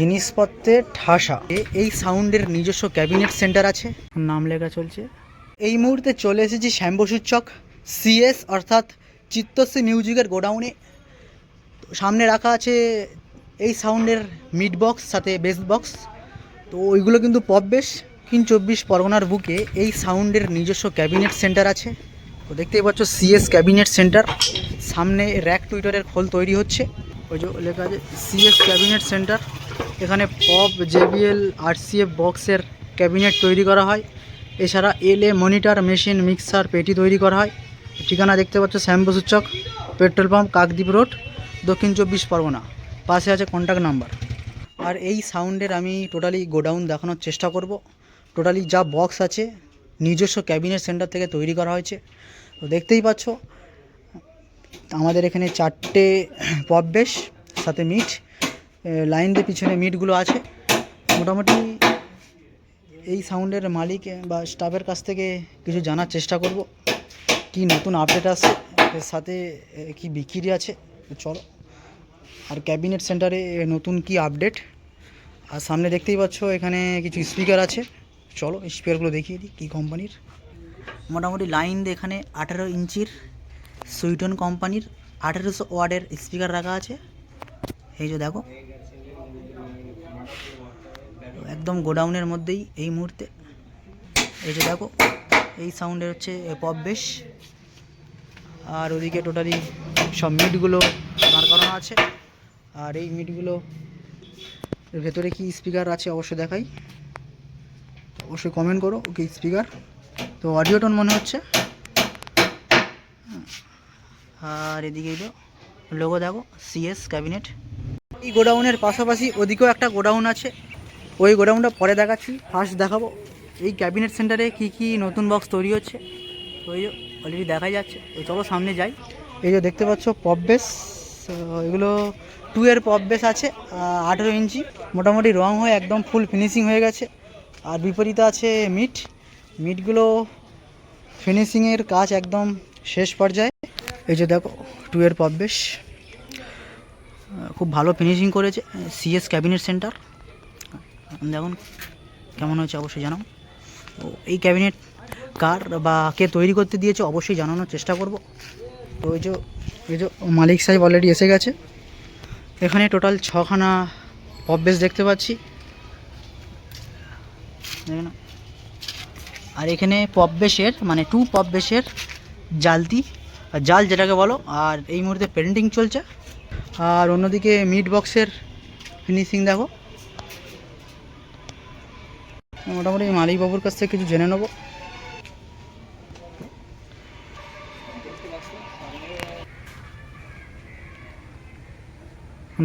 জিনিসপত্রের ঠাসা। এই সাউন্ডের নিজস্ব ক্যাবিনেট সেন্টার আছে। নাম লেখা চলছে। এই মুহূর্তে চলে এসেছি শ্যামবসুর চক সিএস অর্থাৎ চিত্তশ্রী মিউজিকের গোডাউনে। তো সামনে রাখা আছে এই সাউন্ডের মিড বক্স সাথে বেস বক্স। তো ওইগুলো কিন্তু পপ বেশ দক্ষিণ চব্বিশ পরগনার বুকে এই সাউন্ডের নিজস্ব ক্যাবিনেট সেন্টার আছে। তো দেখতেই পাচ্ছ সিএস ক্যাবিনেট সেন্টার। সামনে র্যাক টুইটারের খোল তৈরি হচ্ছে। ওই যে লেখা আছে সিএস ক্যাবিনেট সেন্টার। এখানে পপ, জেবিএল, আরসিএফ বক্সের ক্যাবিনেট তৈরি করা হয়। এছাড়া L A monitor, machine, mixer, পেটি তৈরি করা হয়। ঠিকানা দেখতে পাচ্ছ শ্যামবসুর চক, পেট্রোল পাম্প, কাকদ্বীপ রোড, দক্ষিণ চব্বিশ পরগনা। পাশে আছে কন্ট্যাক্ট নাম্বার আর এই সাউন্ডের আমি টোটালি গোডাউন দেখানোর চেষ্টা করব। টোটালি যা বক্স আছে, নিজস্ব ক্যাবিনেট সেন্টার থেকে তৈরি করা হয়েছে। তো দেখতেই পাচ্ছ, আমাদের এখানে চারটে পপ বেশ, সাথে মিট লাইন দিয়ে পিছনে মিটগুলো আছে। মোটামুটি এই সাউন্ডের মালিক বা স্টাফের কাছ থেকে কিছু জানার চেষ্টা করব। কি নতুন আপডেট আছে এর সাথে কি বিক্রি আছে, চলো। আর ক্যাবিনেট সেন্টারে নতুন কি আপডেট? আর সামনে দেখতেই পাচ্ছ, এখানে কিছু স্পিকার আছে। চলো স্পিকারগুলো দেখিয়ে দিই, কী কোম্পানির? মোটামুটি লাইন দিয়ে এখানে আঠেরো ইঞ্চির সুইটন কোম্পানির আঠেরোশো ওয়ার্ডের স্পিকার রাখা আছে। এই যে দেখো একদম গোডাউনের মধ্যেই এই মুহূর্তে। এই যে দেখো, এই সাউন্ডের হচ্ছে পপ বেশ। আর ওদিকে টোটালি সব মিটগুলো দাঁড় করানো আছে। আর এই মিটগুলো ভেতরে কি স্পিকার আছে অবশ্যই দেখাই। অবশ্যই কমেন্ট করো ওকে স্পিকার তো অডিও টোন মনে হচ্ছে। আর এদিকে লোগো দেখো সিএস ক্যাবিনেট এই গোডাউনের পাশাপাশি ওদিকেও একটা গোডাউন আছে। ওই গোডাউনটা পরে দেখাচ্ছি। ফার্স্ট দেখাবো। এই ক্যাবিনেট সেন্টারে কি কি নতুন বক্স তৈরি হচ্ছে। এই অলরেডি দেখা যাচ্ছে। ওই চলো সামনে যাই। এই যে দেখতে পাচ্ছ পপ বেস এগুলো টু এর পপ বেস আছে আঠেরো ইঞ্চি। মোটামুটি রং হয়ে একদম ফুল ফিনিশিং হয়ে গেছে। আর বিপরীতে আছে মিট মিটগুলো ফিনিশিংয়ের কাজ একদম শেষ পর্যায়ে। এই যে দেখো টু এর পপ বেশ খুব ভালো ফিনিশিং করেছে সিএস ক্যাবিনেট সেন্টার দেখুন, কেমন হয়েছে অবশ্যই জানাও। তো এই ক্যাবিনেট কার বা কে তৈরি করতে দিয়েছে অবশ্যই জানানোর চেষ্টা করব। তো ওই যে ওই যে মালিক সাহেব অলরেডি এসে গেছে। এখানে টোটাল ছখানা পপ বেস দেখতে পাচ্ছি। আর এখানে পপ বেশের মানে টু পপ বেশের জালতি, জাল যেটাকে বলো, আর এই মুহূর্তে পেন্টিং চলছে। আর অন্যদিকে মিট বক্সের ফিনিশিং দেখো। মোটামুটি মালিক বাবুর কাছ থেকে কিছু জেনে নেব।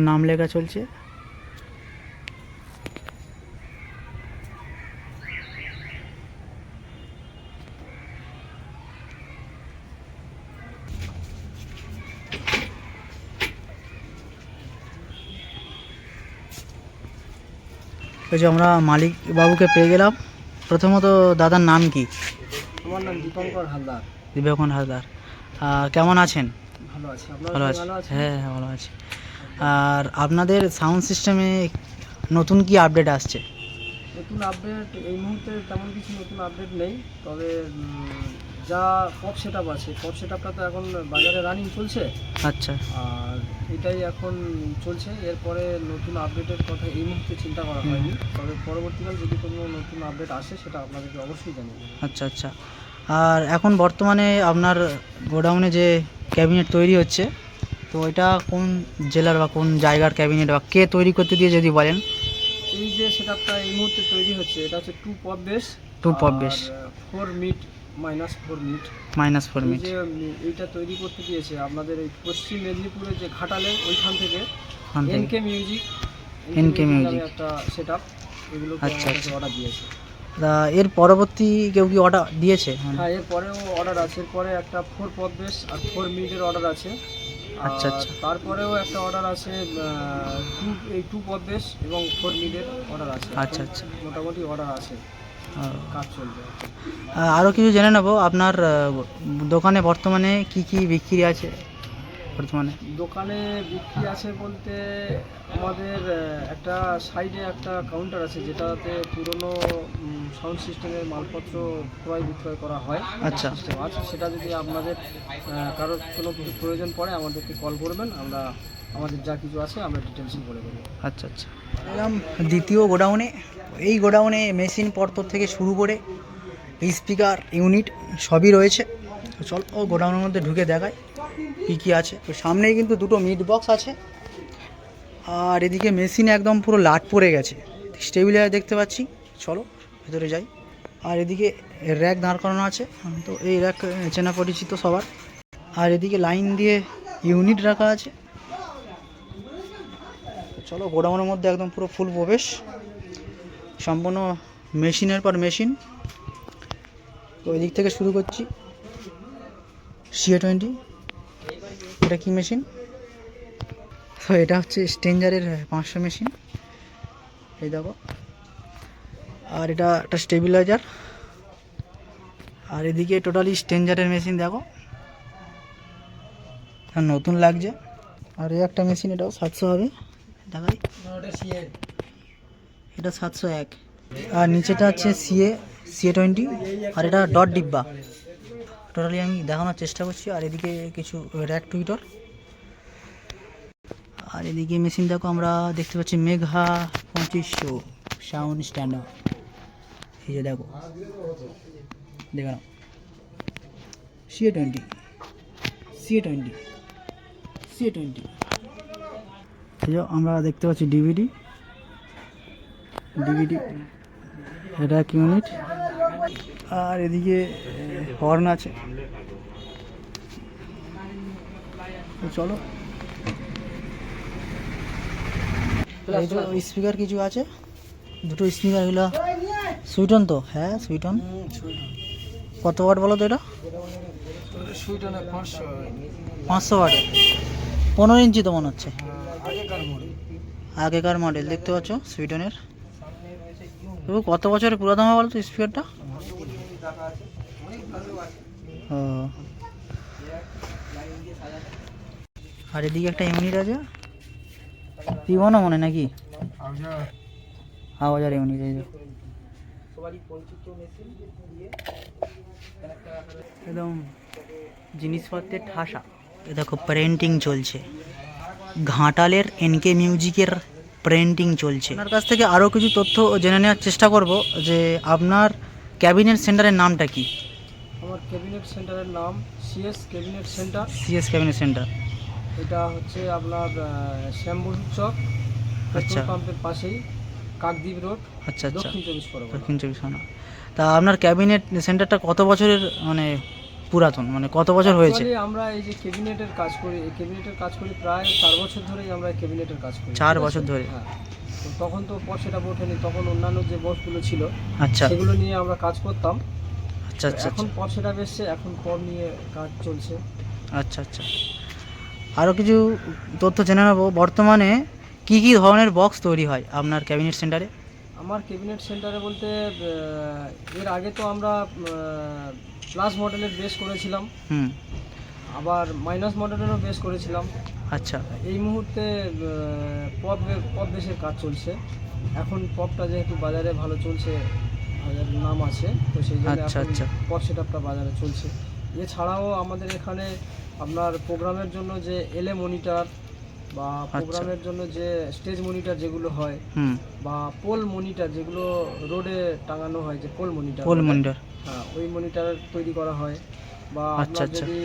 নাম লেখা চলছে। এই যে আমরা মালিক বাবুকে পেয়ে গেলাম। প্রথমত দাদার নাম কি? আমার নাম দীপঙ্কর হালদার। দিব্যকন হালদার। কেমন আছেন? ভালো আছি। ভালো আছি। আছে হ্যাঁ হ্যাঁ ভালো আছি। আর আপনাদের সাউন্ড সিস্টেমে নতুন কি আপডেট আসছে? নতুন আপডেট এই মুহূর্তে তেমন কিছু নতুন আপডেট নেই। তবে যা পপ সেট আছে পপ সেট তো এখন বাজারে রানিং চলছে। আচ্ছা। আর এটাই এখন চলছে। এরপরে নতুন আপডেটের কথা এই মুহূর্তে চিন্তা করা হয়নি। তবে পরবর্তীকালে যদি কোনো নতুন আপডেট আসে সেটা আপনাদেরকে অবশ্যই জানিয়ে দেবো। আচ্ছা আচ্ছা। আর এখন বর্তমানে আপনার গোডাউনে যে ক্যাবিনেট তৈরি হচ্ছে তো এটা কোন জেলার বা কোন জায়গার ক্যাবিনেট বা কে তৈরি করতে দিয়ে যদি বলেন? এই যে সেটআপটা এই মুহূর্তে তৈরি হচ্ছে এটা হচ্ছে two pop bass. Two pop bass। Four mid minus four mid minus four mid এইটা তৈরি করতে দিয়েছে আপনাদের এই পশ্চিম মেদিনীপুরের যে ঘাটালে ওইখান থেকে। NK music NK Music। একটা সেট আপ এগুলো আচ্ছা, আচ্ছা। অর্ডার দিয়েছে। তা এর পরবর্তী কেউ কি অর্ডার দিয়েছে? মানে হ্যাঁ এরপরেও অর্ডার আছে। এরপরে একটা ফোর পপ বেস আর ফোর মিডের অর্ডার আছে। আচ্ছা, আচ্ছা। তারপরেও একটা অর্ডার আছে টু এই টু পপ বেস এবং ফোর মিডের অর্ডার আছে। আচ্ছা, আচ্ছা। মোটামুটি অর্ডার আছে। কাজ চলবে। আরও কিছু জেনে নেব। আপনার দোকানে বর্তমানে কি কি বিক্রি আছে? বর্তমানে? দোকানে বিক্রি আছে বলতে আমাদের একটা সাইডে একটা কাউন্টার আছে যেটাতে পুরনো সাউন্ড সিস্টেমের মালপত্র ক্রয় বিক্রয় করা হয়। আচ্ছা। সিস্টেম আছে। সেটা যদি আপনাদের কারোর কোনো কিছু প্রয়োজন পড়ে আমাদেরকে কল করবেন। আমরা আমাদের যা কিছু আছে আমরা ডিটেলসই বলে দেবো। আচ্ছা আচ্ছা। দ্বিতীয় গোডাউনে। এই গোডাউনে মেশিন পত্র থেকে শুরু করে স্পিকার, ইউনিট সবই রয়েছে। চল, ও গোডাউনের মধ্যে ঢুকে দেখায় কী কী আছে। তো সামনেই কিন্তু দুটো মিট বক্স আছে। আর এদিকে মেশিন একদম পুরো লাট পড়ে গেছে। স্টেবিলাইজার দেখতে পাচ্ছি। চলো, ভেতরে যাই। আর এদিকে র্যাক দাঁড় করানো আছে। তো এই র্যাক চেনা পরিচিত সবার। আর এদিকে লাইন দিয়ে ইউনিট রাখা আছে। চলো, গোডাউনের মধ্যে একদম পুরো ফুল প্রবেশ। সম্পূর্ণ মেশিনের পর মেশিন। ওই দিক থেকে শুরু করছি। সিএ টোয়েন্টি এটা কি মেশিন? তো এটা হচ্ছে স্টেঞ্জারের পাঁচশো মেশিন। এই দেখো। আর এটা একটা স্টেবিলাইজার। আর এদিকে টোটালি স্টেঞ্জারের মেশিন, দেখো। আর নতুন লাগছে। আর এই একটা মেশিন, এটাও সাতশো হবে। দেখাই। এটা সাতশো এক। আর নিচেটা হচ্ছে সিএ সিএ টোয়েন্টি আর এটা ডট ডিব্বা। টোটালি আমি দেখানোর চেষ্টা করছি। আর এদিকে কিছু র্যাক টুইটার আর এদিকে মেশিন দেখো, আমরা দেখতে পাচ্ছি মেঘা পঁচিশশো সাউন্ড স্ট্যান্ডার্ড এই যে দেখো, দেখে CA twenty CA twenty CA twenty আমরা দেখতে পাচ্ছি ডিভিডি ডিভিডি এটা এক ইউনিট আর এদিকে হর্ন আছে। চলো। স্পিকার কিছু আছে। দুটো স্পিকার এগুলো সুইটন তো? হ্যাঁ সুইটন কত ওয়াট বলো তো এটা? পাঁচশো ওয়াটের পনেরো ইঞ্চি তো মনে হচ্ছে। আগেকার মডেল দেখতে পাচ্ছ সুইডনের তবু কত বছরের পুরাতন হবে বলো তো স্পিকারটা ও। আর এদিকে একটা ইউনিট আছে। পিবনও মনে নাকি? আওয়াজার ইউনিট আছে একদম জিনিসপত্রের ঠাসা। দেখো প্রিন্টিং চলছে। ঘাটালের এনকে মিউজিকের প্রিন্টিং চলছে। আপনার কাছ থেকে আরও কিছু তথ্য জেনে নেওয়ার চেষ্টা করব যে আপনার ক্যাবিনেট সেন্টারের নামটা কি? আমার ক্যাবিনেট সেন্টারের নাম CS cabinet centre. CS cabinet centre. এটা হচ্ছে আপনার শ্যামবুর চক আচ্ছা। পেট্রোল পাম্পের পাশেই কাকদ্বীপ রোড আচ্ছা আচ্ছা। দক্ষিণ চব্বিশ পরগনা। দক্ষিণ চব্বিশ পরগনা। তা আপনার ক্যাবিনেট সেন্টারটা কত বছরের মানে পুরাতন মানে কত বছর হয়েছে? আমরা এই যে ক্যাবিনেটের কাজ করি এই ক্যাবিনেটের কাজ করি প্রায় চার বছর ধরেই আমরা ক্যাবিনেটের কাজ করি চার বছর ধরে। হ্যাঁ। তো তখন তো পর সেটা ওঠেনি তখন অন্যান্য যে বসগুলো ছিল আচ্ছা। সেগুলো নিয়ে আমরা কাজ করতাম। আচ্ছা আচ্ছা এখন আচ্ছা। পর সেটা বেসছে এখন পর নিয়ে কাজ চলছে। আচ্ছা আচ্ছা। আরও কিছু তথ্য জেনে নেব। বর্তমানে কি কি ধরনের বক্স তৈরি হয় আপনার ক্যাবিনেট সেন্টারে আমার ক্যাবিনেট সেন্টারে বলতে এর আগে তো আমরা প্লাস মডেলের বেস করেছিলাম। হুম। আবার মাইনাস মডেলেরও বেস করেছিলাম। আচ্ছা। এই মুহূর্তে পপ পপ বেসের কাজ চলছে। এখন পপটা যেহেতু বাজারে ভালো চলছে বাজারে নাম আছে তো সেই জন্য আচ্ছা, এখন আচ্ছা। পপ সেটআপটা বাজারে চলছে। এছাড়াও আমাদের এখানে আপনার প্রোগ্রামের জন্য যে এলএ মনিটর বা আচ্ছা। প্রোগ্রামের জন্য যে স্টেজ মনিটর যেগুলো হয় বা পোল মনিটর যেগুলো রোডে টাঙানো হয় যে পোল মনিটর পোল মনিটর। হ্যাঁ ওই মনিটর তৈরি করা হয় বা আচ্ছা, আপনার আচ্ছা। যদি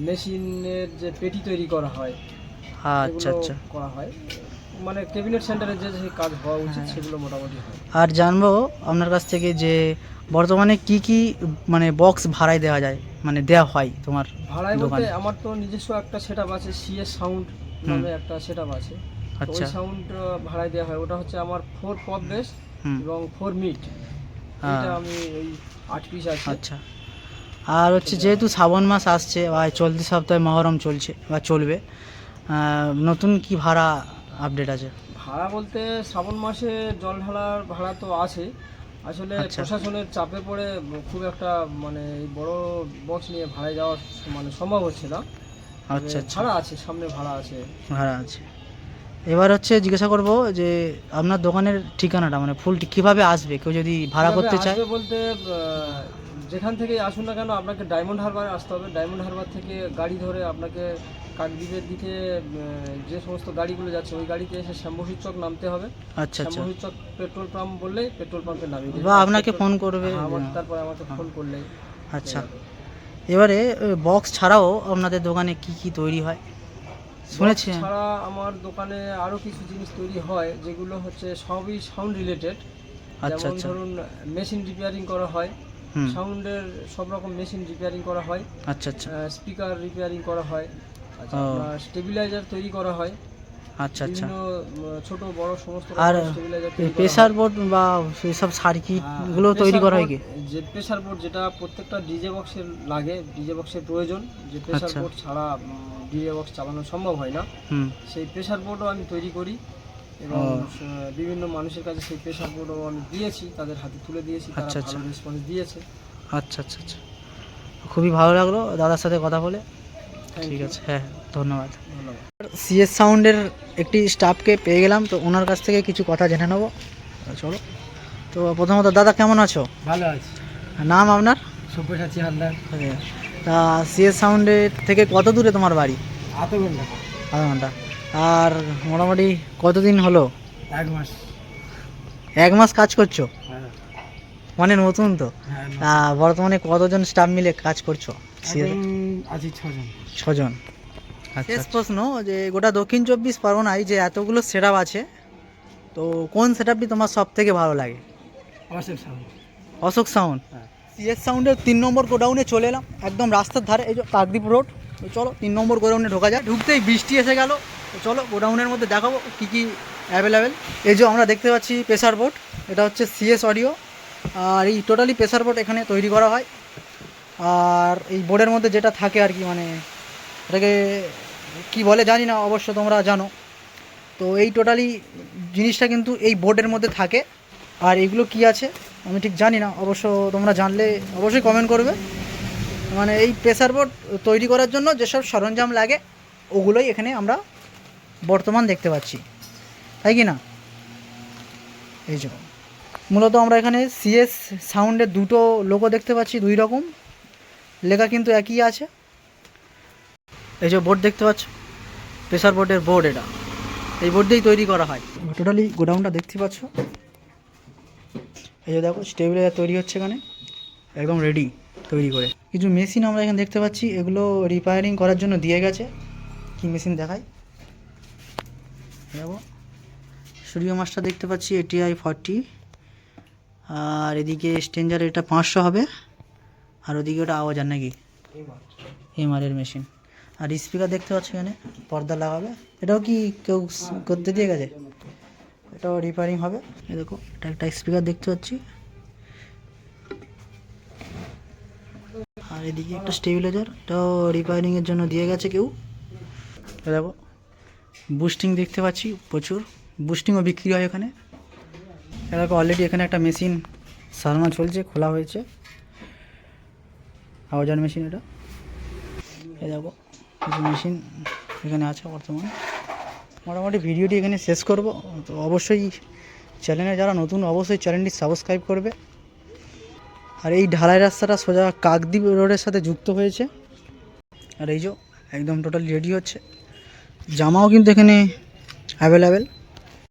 মেশিনের যে পেটি তৈরি করা হয় আচ্ছা আচ্ছা। করা হয়। মানে ক্যাবিনেট সেন্টারে যে যে কাজ হওয়া উচিত হ্যাঁ। সেগুলো মোটামুটি হয়। আর জানব আপনার কাছ থেকে যে বর্তমানে কি কি মানে বক্স ভাড়ায় দেওয়া যায়? মানে দেওয়া হয় তোমার ভাড়ায় বলতে আমার তো নিজস্ব একটা সেটআপ আছে সিএস সাউন্ড নামে একটা সেটআপ আছে। আচ্ছা। সাউন্ড ভাড়ায় দেওয়া হয়। ওটা হচ্ছে আমার ফোর পপ বেস এবং ফোর মিট। এটা আমি ওই আট পিস আছে। আচ্ছা। আর হচ্ছে যেহেতু শ্রাবণ মাস আসছে বা চলতি সপ্তাহে মহরম চলছে বা চলবে নতুন কি ভাড়া আপডেট আছে? ভাড়া বলতে শ্রাবণ মাসে জল ঢালার ভাড়া তো আছে আসলে আচ্ছা। প্রশাসনের চাপে পড়ে খুব একটা মানে বড় বক্স নিয়ে ভাড়ায় যাওয়া মানে সম্ভব হচ্ছে না। আচ্ছা আচ্ছা। ভাড়া আছে সামনে ভাড়া আছে। ভাড়া আছে। এবার হচ্ছে জিজ্ঞাসা করব যে আপনার দোকানের ঠিকানাটা মানে ফুল কীভাবে আসবে? কেউ যদি ভাড়া করতে চায়। বলতে যেখান থেকে আসুন না কেন আপনাকে ডায়মন্ড হারবার আসতে হবে। ডায়মন্ড হারবার থেকে গাড়ি ধরে আপনাকে কাকদ্বীপের দিকে যে সমস্ত গাড়িগুলো যাচ্ছে ওই গাড়িতে এসে শ্যাম্বসির চক নামতে হবে। আচ্ছা আচ্ছা। শ্যাম্বসির চক পেট্রোল পাম্প বললেই পেট্রোল পাম্পে নামিয়ে দেবে বা আপনাকে ফোন করবে। হ্যাঁ, আমার- তারপরে আমাকে ফোন করলে আচ্ছা। এবারে বক্স ছাড়াও আপনাদের দোকানে কি কি তৈরি হয়? শুনেছি। ছাড়া আমার দোকানে আরও কিছু জিনিস তৈরি হয় যেগুলো হচ্ছে সবই সাউন্ড রিলেটেড আচ্ছা আচ্ছা। ধরুন মেশিন রিপেয়ারিং করা হয়। সাউন্ডের সব রকম মেশিন রিপেয়ারিং করা হয়। আচ্ছা আচ্ছা। স্পিকার রিপেয়ারিং করা হয়। স্টেবিলাইজার তৈরি করা হয়। আচ্ছা আচ্ছা। ছোট বড় সমস্ত আর প্রেসার। বোর্ড বা সেসব সার্কিট হ্যাঁ, গুলো তৈরি করা হয় কি? যে প্রেসার বোর্ড যেটা প্রত্যেকটা ডিজে বক্সের লাগে ডিজে বক্সের প্রয়োজন যে প্রেসার আচ্ছা। বোর্ড ছাড়া ডিজে বক্স চালানো সম্ভব হয় না। সেই প্রেসার বোর্ডও আমি তৈরি করি এবং বিভিন্ন মানুষের কাছে সেই প্রেসার বোর্ডও আমি দিয়েছি তাদের হাতে তুলে দিয়েছি তারা আচ্ছা, আচ্ছা। ভালো রেসপন্স দিয়েছে। আচ্ছা আচ্ছা আচ্ছা। খুবই ভালো লাগল দাদার সাথে কথা বলে। ঠিক আছে হ্যাঁ ধন্যবাদ। সিএস সাউন্ডের একটি স্টাফকে পেয়ে গেলাম তো ওনার কাছ থেকে কিছু কথা জেনে নেব। চলো। তো প্রথমত দাদা কেমন আছো? ভালো আছে। নাম আপনার? সব্যসাচী হালদার। তা সিএস সাউন্ডের থেকে কত দূরে তোমার বাড়ি? আত ঘণ্টা আধা ঘণ্টা আর মোটামুটি কতদিন হলো? এক মাস। এক মাস কাজ করছ? হ্যাঁ। মানে নতুন তো? হ্যাঁ বর্তমানে কতজন স্টাফ মিলে কাজ করছ? আছি ছজন। ছজন। শেষ প্রশ্ন যে গোটা দক্ষিণ চব্বিশ পরগনায় যে এতগুলো সেট আছে তো কোন সেট তোমার সব থেকে ভালো লাগে? অসেফ সাউন্ড অশোক সাউন্ড হ্যাঁ। সিএস সাউন্ডের তিন নম্বর গোডাউনে চলে এলাম একদম রাস্তার ধারে এই যে কাকদ্বীপ রোড তো চলো তিন নম্বর গোডাউনে ঢোকা যায় ঢুকতেই বৃষ্টি এসে গেল তো চলো গোডাউনের মধ্যে দেখাবো কী কী অ্যাভেলেবেল এই যে আমরা দেখতে পাচ্ছি প্রেসার বোর্ড এটা হচ্ছে সিএস অডিও আর এই টোটালি প্রেসার বোর্ড এখানে তৈরি করা হয়। আর এই বোর্ডের মধ্যে যেটা থাকে আর কি মানে এটাকে কি বলে জানি না, অবশ্য তোমরা জানো। তো এই টোটালি জিনিসটা কিন্তু এই বোর্ডের মধ্যে থাকে। আর এগুলো কি আছে, আমি ঠিক জানি না, অবশ্য তোমরা জানলে অবশ্যই কমেন্ট করবে। মানে এই প্রেসার বোর্ড তৈরি করার জন্য যেসব সরঞ্জাম লাগে, ওগুলোই এখানে আমরা বর্তমান দেখতে পাচ্ছি। তাই কি না? এই যে, মূলত আমরা এখানে সিএস সাউন্ডের দুটো লোগো দেখতে পাচ্ছি, দুই রকম। লেখা কিন্তু একই আছে। এই যে বোর্ড দেখতে পাচ্ছ প্রেসার বোর্ডের বোর্ড এটা। এই বোর্ড দিয়েই তৈরি করা হয়। টোটালি গোডাউনটা দেখতে পাচ্ছ। এই যে দেখো স্টেবিলাইজার তৈরি হচ্ছে এখানে, একদম রেডি তৈরি করে। কিছু মেশিন আমরা এখানে দেখতে পাচ্ছি, এগুলো রিপেয়ারিং করার জন্য দিয়ে গেছে। কি মেশিন দেখাই? দেখো সূর্য মাছটা দেখতে পাচ্ছি এটিআই ফর্টি আর এদিকে স্টেঞ্জার এটা পাঁচশো হবে। আর ওদিকে ওটা আওয়াজ আর নাকি? এমআরের মেশিন আর স্পিকার দেখতে পাচ্ছি এখানে? পর্দা লাগাবে। এটাও কি কেউ করতে দিয়ে গেছে? এটাও রিপেয়ারিং হবে। দেখো, এটা একটা স্পিকার দেখতে পাচ্ছি। আর এদিকে একটা স্টেবিলাইজার এটাও রিপেয়ারিংয়ের জন্য দিয়ে গেছে কেউ। দেখো বুস্টিং দেখতে পাচ্ছি প্রচুর। বুস্টিংও বিক্রি হয় এখানে। দেখো অলরেডি এখানে একটা মেশিন সারানো চলছে, খোলা হয়েছে। আওয়াজার মেশিন এটা। এই দেখো, কিছু মেশিন এখানে আছে বর্তমানে। মোটামুটি ভিডিওটি এখানে শেষ করব। তো অবশ্যই চ্যানেলে যারা নতুন, অবশ্যই চ্যানেলটি সাবস্ক্রাইব করবে। আর এই ঢালাই রাস্তাটা সোজা কাকদ্বীপ রোডের সাথে যুক্ত হয়েছে। আর এই যে, একদম টোটাল রেডি হচ্ছে। জামাও কিন্তু এখানে অ্যাভেলেবেল